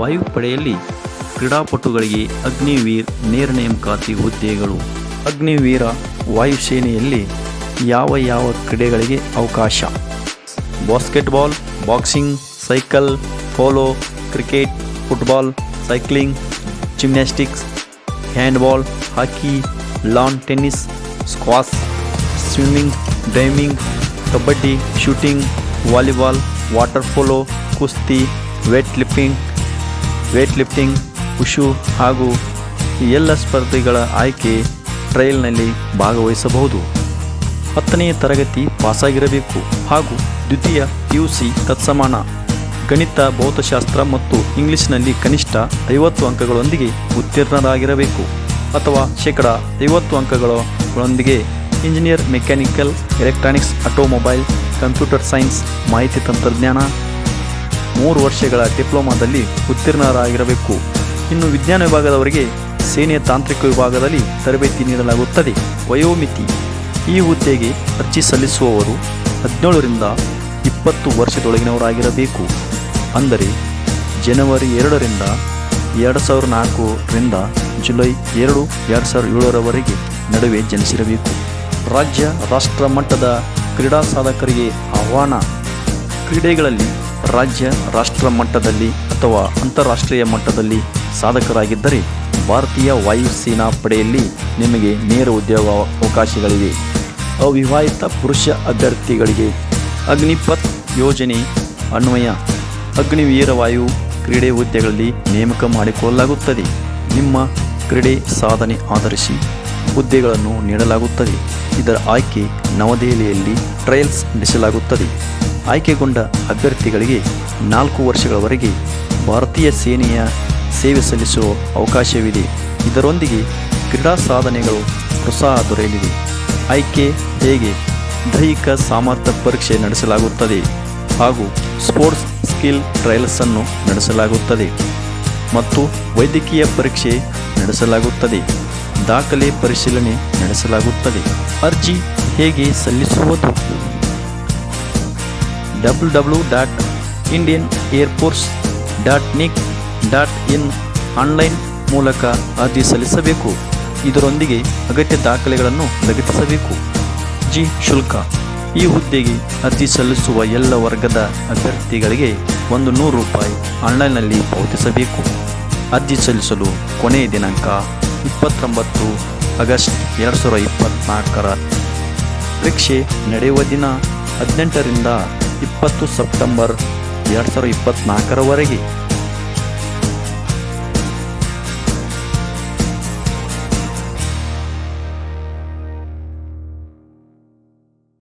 ವಾಯುಪಡೆಯಲ್ಲಿ ಕ್ರೀಡಾಪಟುಗಳಿಗೆ ಅಗ್ನಿವೀರ್ ನೇರ ನೇಮಕಾತಿ ಹುದ್ದೆಗಳು. ಅಗ್ನಿವೀರ ವಾಯುಸೇನೆಯಲ್ಲಿ ಯಾವ ಯಾವ ಕ್ರೀಡೆಗಳಿಗೆ ಅವಕಾಶ? Basketball, boxing, cycle, polo, cricket, football, cycling, gymnastics, handball, hockey, lawn tennis squash swimming, diving, kabaddi, shooting, volleyball, water polo, ಕುಸ್ತಿ, weight lifting weight lifting wushu ಹಾಗೂ ಎಲ್ಲ ಸ್ಪರ್ಧೆಗಳ ಆಯ್ಕೆ ಟ್ರಯಲ್ನಲ್ಲಿ ಭಾಗವಹಿಸಬಹುದು. ಹತ್ತನೆಯ ತರಗತಿ ಪಾಸಾಗಿರಬೇಕು ಹಾಗೂ ದ್ವಿತೀಯ ಪಿಯುಸಿ ತತ್ಸಮಾನ, ಗಣಿತ, ಭೌತಶಾಸ್ತ್ರ ಮತ್ತು ಇಂಗ್ಲಿಷ್ನಲ್ಲಿ ಕನಿಷ್ಠ ಐವತ್ತು ಅಂಕಗಳೊಂದಿಗೆ ಉತ್ತೀರ್ಣರಾಗಿರಬೇಕು ಅಥವಾ ಶೇಕಡ ಐವತ್ತು ಅಂಕಗಳೊಂದಿಗೆ engineer, mechanical, electronics, automobile, computer science, ಮಾಹಿತಿ ತಂತ್ರಜ್ಞಾನ ಮೂರು ವರ್ಷಗಳ ಡಿಪ್ಲೊಮಾದಲ್ಲಿ ಉತ್ತೀರ್ಣರಾಗಿರಬೇಕು. ಇನ್ನು ವಿಜ್ಞಾನ ವಿಭಾಗದವರಿಗೆ ಸೇನೆಯ ತಾಂತ್ರಿಕ ವಿಭಾಗದಲ್ಲಿ ತರಬೇತಿ ನೀಡಲಾಗುತ್ತದೆ. ವಯೋಮಿತಿ. ಈ ಹುದ್ದೆಗೆ ಅರ್ಜಿ ಸಲ್ಲಿಸುವವರು ಹದಿನೇಳರಿಂದ ಇಪ್ಪತ್ತು ವರ್ಷದೊಳಗಿನವರಾಗಿರಬೇಕು. ಅಂದರೆ ಜನವರಿ ಎರಡರಿಂದ ಎರಡು ಸಾವಿರ ನಾಲ್ಕರಿಂದ ಜುಲೈ ಎರಡು ಎರಡು ಸಾವಿರದ ಏಳರವರೆಗೆ ನಡುವೆ ಜನಿಸಿರಬೇಕು. ರಾಜ್ಯ ರಾಷ್ಟ್ರ ಮಟ್ಟದ ಕ್ರೀಡಾ ಸಾಧಕರಿಗೆ ಆಹ್ವಾನ. ಕ್ರೀಡೆಗಳಲ್ಲಿ ರಾಜ್ಯ ರಾಷ್ಟ್ರ ಮಟ್ಟದಲ್ಲಿ ಅಥವಾ ಅಂತಾರಾಷ್ಟ್ರೀಯ ಮಟ್ಟದಲ್ಲಿ ಸಾಧಕರಾಗಿದ್ದರೆ ಭಾರತೀಯ ವಾಯುಸೇನಾ ಪಡೆಯಲ್ಲಿ ನಿಮಗೆ ನೇರ ಉದ್ಯೋಗ ಅವಕಾಶಗಳಿವೆ. ಅವಿವಾಹಿತ ಪುರುಷ ಅಭ್ಯರ್ಥಿಗಳಿಗೆ ಅಗ್ನಿಪಥ್ ಯೋಜನೆ ಅನ್ವಯ. ಅಗ್ನಿವೀರವಾಯು ಕ್ರೀಡೆ ಹುದ್ದೆಗಳಲ್ಲಿ ನೇಮಕ ಮಾಡಿಕೊಳ್ಳಲಾಗುತ್ತದೆ. ನಿಮ್ಮ ಕ್ರೀಡೆ ಸಾಧನೆ ಆಧರಿಸಿ. ಹುದ್ದೆಗಳನ್ನು ನೀಡಲಾಗುತ್ತದೆ. ಇದರ ಆಯ್ಕೆ ನವದೆಹಲಿಯಲ್ಲಿ ಟ್ರಯಲ್ಸ್ ನಡೆಸಲಾಗುತ್ತದೆ. ಆಯ್ಕೆಗೊಂಡ ಅಭ್ಯರ್ಥಿಗಳಿಗೆ ನಾಲ್ಕು ವರ್ಷಗಳವರೆಗೆ ಭಾರತೀಯ ಸೇನೆಯ ಸೇವೆ ಸಲ್ಲಿಸುವ ಅವಕಾಶವಿದೆ. ಇದರೊಂದಿಗೆ ಕ್ರೀಡಾ ಸಾಧನೆಗಳು ಪ್ರೋತ್ಸಾಹ ದೊರೆಯಲಿವೆ ಆಯ್ಕೆ ಹೇಗೆ? ದೈಹಿಕ ಸಾಮರ್ಥ್ಯ ಪರೀಕ್ಷೆ ನಡೆಸಲಾಗುತ್ತದೆ ಹಾಗೂ ಸ್ಪೋರ್ಟ್ಸ್ ಸ್ಕಿಲ್ ಟ್ರಯಲ್ಸನ್ನು ನಡೆಸಲಾಗುತ್ತದೆ ಮತ್ತು ವೈದ್ಯಕೀಯ ಪರೀಕ್ಷೆ ನಡೆಸಲಾಗುತ್ತದೆ. ದಾಖಲೆ ಪರಿಶೀಲನೆ ನಡೆಸಲಾಗುತ್ತದೆ. ಅರ್ಜಿ ಹೇಗೆ ಸಲ್ಲಿಸುವುದು? W W dot Indian air force dot nic dot in online ಮೂಲಕ ಅರ್ಜಿ ಸಲ್ಲಿಸಬೇಕು. ಇದರೊಂದಿಗೆ ಅಗತ್ಯ ದಾಖಲೆಗಳನ್ನು ಲಗತ್ತಿಸಬೇಕು ಜಿ. ಶುಲ್ಕ. ಈ ಹುದ್ದೆಗೆ ಅರ್ಜಿ ಸಲ್ಲಿಸುವ ಎಲ್ಲ ವರ್ಗದ ಅಭ್ಯರ್ಥಿಗಳಿಗೆ ಒಂದು ನೂರು ರೂಪಾಯಿ ಆನ್ಲೈನ್ನಲ್ಲಿ ಪಾವತಿಸಬೇಕು. ಅರ್ಜಿ ಸಲ್ಲಿಸಲು ಕೊನೆಯ ದಿನಾಂಕ ಇಪ್ಪತ್ತೊಂಬತ್ತು ಆಗಸ್ಟ್ ಎರಡು ಸಾವಿರದ ಇಪ್ಪತ್ತ್ನಾಲ್ಕರ ಪರೀಕ್ಷೆ ನಡೆಯುವ ದಿನ ಹದಿನೆಂಟರಿಂದ ಇಪ್ಪತ್ತು ಸೆಪ್ಟೆಂಬರ್ ಎರಡು ಸಾವಿರದ ಇಪ್ಪತ್ತ್ನಾಲ್ಕರವರೆಗೆ